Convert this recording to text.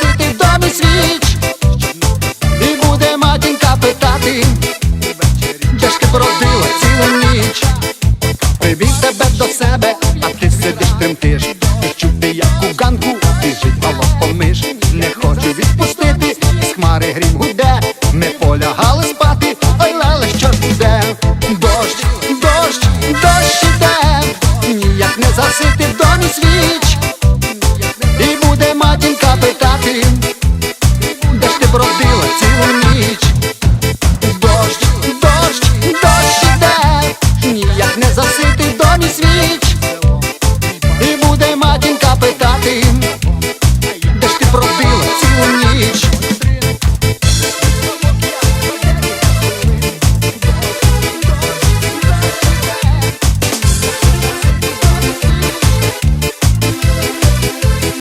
світи в домі свіч, і буде матінка питати, де ж ти бродила цілу ніч, привів тебе до себе, а ти сидиш тремтиш. І чути, як у ганку біжить помиш. Не хочу відпустити, з хмари грім гуде, не полягали спати, ой леле, що буде, дощ, дощ, дощ іде, ніяк не засити. Ходила ніч, дощ, дощ, дощ іде, ніяк не засити в домі свіч, і буде матінка питати, де ж ти пробила цілу ніч.